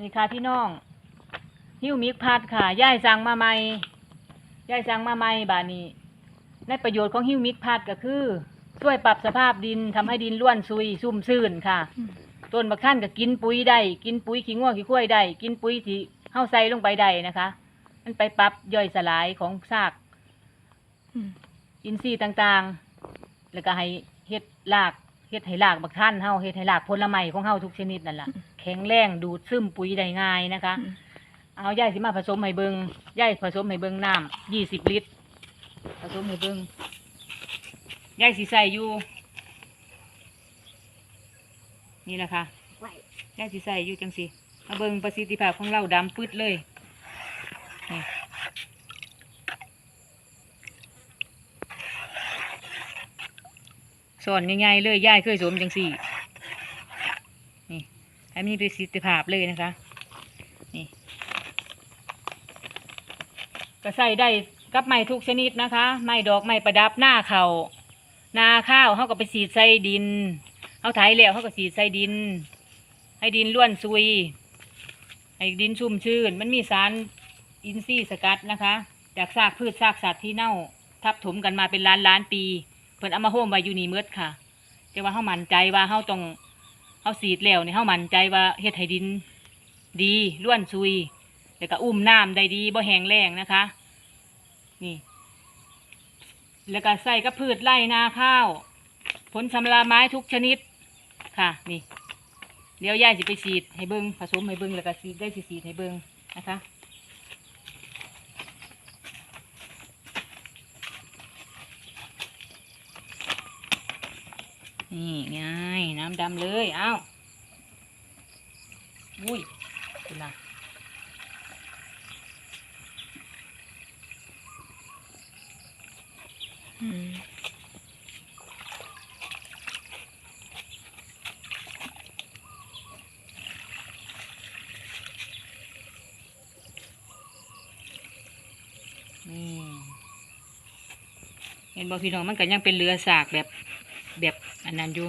นี่ค่ะพี่น้องหิ้วมิกพัดค่ะย่ายสั่งมาใหม่ย่ายสั่งมาใหม่บาดนี้ในประโยชน์ของหิ้วมิกพัดก็คือ ช่วยปรับสภาพดินทำให้ดินร่วนซุยซุ่มซื่นค่ะ ต้นบักท่านก็กินปุ๋ยได้กินปุ๋ยขี้ง่วงขี้ข้วยได้กินปุ๋ยที่เฮาใส่ลงไปได้นะคะ มันไปปรับย่อยสลายของซากอินทรีย์ต่างๆ แล้วก็ให้เฮ็ดราก เฮ็ดให้รากบักท่านเฮาเฮ็ดให้รากผลไม้ของเฮาทุกชนิดนั่นล่ะ แข็งแรงดูดซึมปุ๋ยได้ง่ายนะคะ เอาย่ายสิมาผสมให้เบิงย่ายผสมให้เบิงน้ำยี่สิบลิตร ผสมให้เบิงย่ายสิใส่อยู่ นี่แหละค่ะย่ายสิใส่อยู่จังสิเอาเบิงประสิทธิภาพของเราดำปืดเลย สอนง่ายๆเลยย่ายเคยสวมจังสี่ นี่ให้มีประสิทธิภาพเลยนะคะ นี่ก็ใส่ได้กับไม้ทุกชนิดนะคะ ไม้ดอกไม้ประดับหน้าเขานาข้าวเขาก็ไปสีดใส่ดินเขาไถแล้วเขาก็สีดใส่ดิน ให้ดินล้วนซุย ให้ดินชุ่มชื้น มันมีสารอินทรีย์สกัดนะคะ จากซากพืชซากสัตว์ที่เน่าทับถมกันมาเป็นล้านล้านปี พิ่นเอามาโฮมไว้อยู่นี่เมดค่ะ แต่ว่าเขามั่นใจว่าเขาต้องเขาสีดแล้วนี่เขามั่นใจว่าเฮ็ดให้ดิน ดีล้วนซุยแล้วก็อุ้มน้ำได้ดีบ่แห้งแล้งนะคะ นี่ แล้วก็ใส่กับพืชไร่นาข้าว ผลสำลาไม้ทุกชนิดค่ะ นี่ เดี๋ยวยายสิไปฉีดให้เบิงผสมให้เบิงแล้วก็ฉีดได้สิฉีดให้เบิงนะคะ นี่ไงน้ำดำเลยเอ้าอุ้ยคุณล่ะนี่เห็นบอกพี่น้องมันก็ยังเป็นเรือสากแบบ แบบอันนั้นอยู่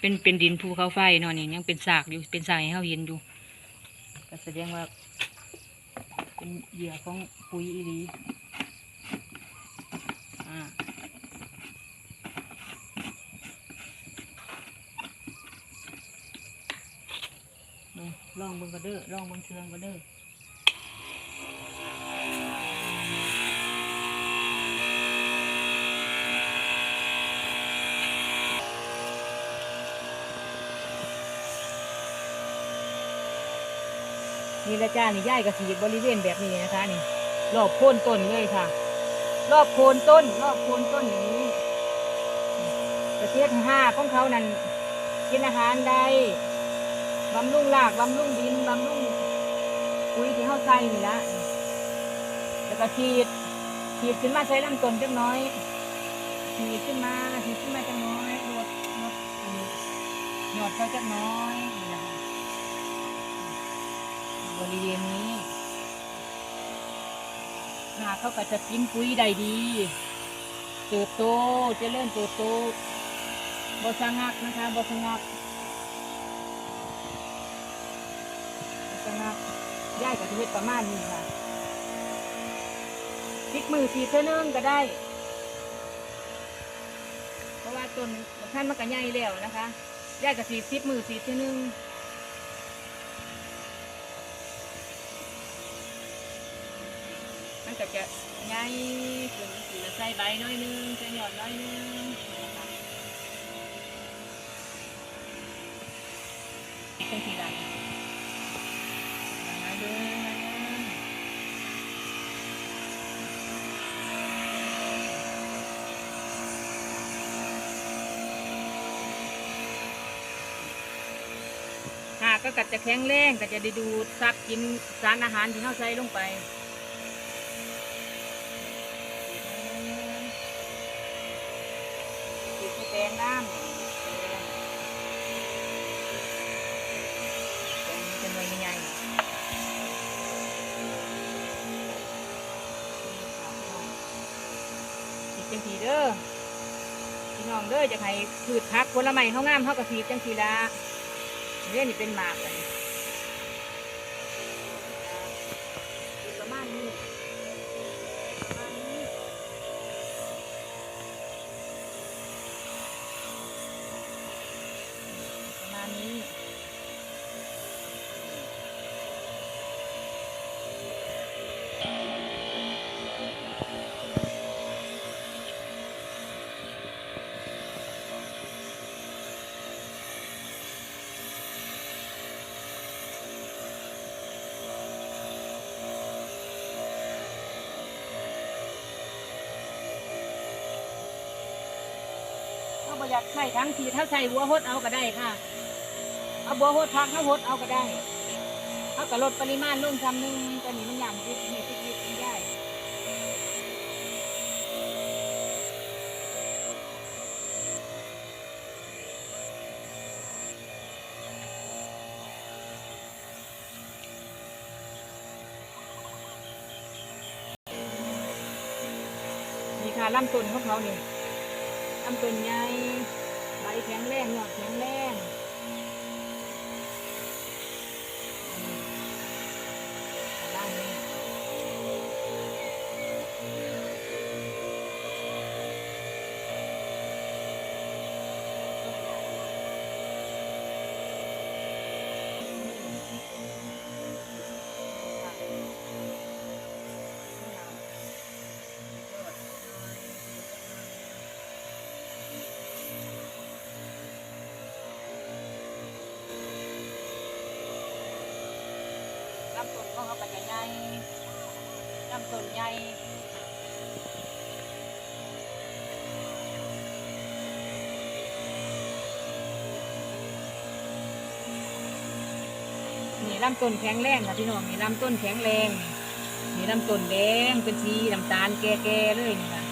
เป็นเป็นดินภูเขาไฟเนาะนี่ยังเป็นสากอยู่เป็นสากให้เขาเห็นอยู่ก็แสดงว่า เป็นเหยื่อของปุ๋ยอีหลีอ่าลองเบิ่งก็เด้อลองเบิ่งเครื่องก็เด้อ นี่ละจ้านี่ย่ายกระสีบริเวณแบบนี้นะคะนี่รอบโคนต้นเลยค่ะ รอบโคนต้น รอบโคนต้นอย่างนี้ประเทศห้าของเขานั้นกินอาหารได้บำรุงรากบำรุงดินบำรุงปุ๋ยที่เข้าใส่นี่ละแล้วก็ฉีดฉีดขึ้นมาใช้ลำต้นจังน้อยฉีดขึ้นมาฉีดขึ้นมาจังน้อยลดลดหยอดเขาจังน้อยนี่นะคะ บริเวณนี้หาเขาก็จะกินปุ๋ยได้ดี เติบโตเจะเริ่มเติบโตบอสงักนะคะบอสงักบอสงักย่ายกับชีวิตประมาณนี้ค่ะพลิกมือสีเท่านึงก็ได้ เพราะว่าต้นท่านมันก็ใหญ่แล้วนะคะย่ายกับสีสิบมือสีเท่านึง มัน ก็จะใหญ่ขึ้นสีใส่ใบน้อยนึงใส่หยอดน้อยนึงเป็นสีดำน้อยนึงน้อยนึงหากก็กัดจะแข็งแรงก็จะได้ดูดซับกินสารอาหารที่เข้าใส่ลงไป ติ ดแกงน้ำแปลงเป็นหน่วยใหญ่ติดจังสีเด้อพี่น้องเด้อจะให้พืชพักผลไม้เขางามเขากระสีจังสีละเรื่องนี้เป็นหมากเลย อยากใส่ทั้งทีถ้าใส่หัวหดเอาก็ได้ค่ะ เอาบัวหดพักเขาหดเอาก็ได้เขาก็ลดปริมาณลงคำหนึ่งตอนนี้มันยำยิบนี่ยิบยิบได้มีค่ะลำต้นของเขานี่ ลำต้นใหญ่ใบแข็งแรงยอดแข็งแรง ต้นใหญ่นี่ลำต้นแข็งแรงค่ะพี่น้องนี่ลำต้นแข็งแรงนี่ลำต้นแดงเป็นสีน้ำตาลแก่ๆเลยนี่ค่ะ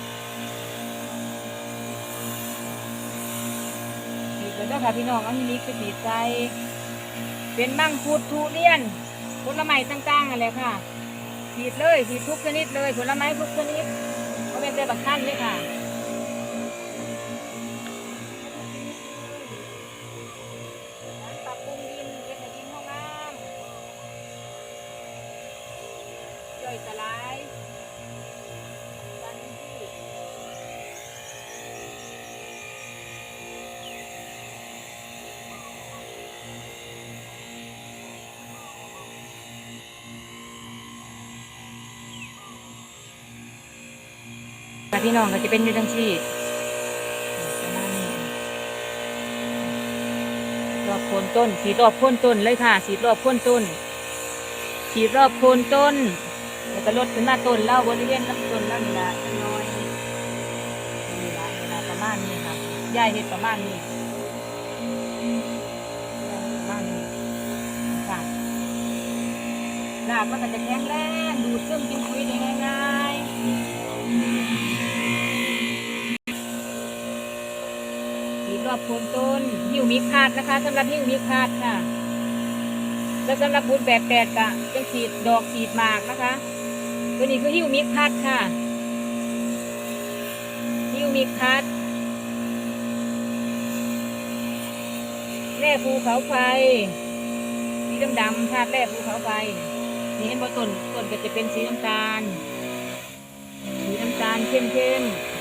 สีกันด้วยค่ะพี่น้องอันนี้คือสีใจเป็นมังคุดทุเรียนผลไม้ต่างๆอะไรค่ะ ฉีดเลยฉีดทุกชนิดเลยผลไม้ทุกชนิดเขาเป็นแต่บักขั้นเลยค่ะ ค่พี่น้องก็จะเป็นอยู่ทั้งที่ประมาณนี้รอบโคนต้นสีรอบโคนต้นเลยค่ะสีรอบโคนต้นสีรอบโคนต้นแล้วก็ลดขึ้นมาต้นเล่าบริเวณลำต้นเล่านี่ละน้อยนี่ละนี่ละประมาณนี้ค่ะยายเห็ดประมาณนี้ประมาณนี้ค่ะรากมันก็จะแข็งแรงดูดซึมกินปุ๋ยได้ง่าย อบโคนต้นหิวมีคาดนะคะสำหรับหิวมีคาดค่ะ แล้วสำหรับบุญแบบแปดกะเป็นฉีดดอกฉีดหมากนะคะ ตัวนี้คือหิวมีคาดค่ะหิวมีคาดแร่ภูเขาไฟสีดำๆคาดแร่ภูเขาไฟนี่เห็นบนต้นต้นก็จะเป็นสีน้ำตาล สีน้ำตาลเข้มๆ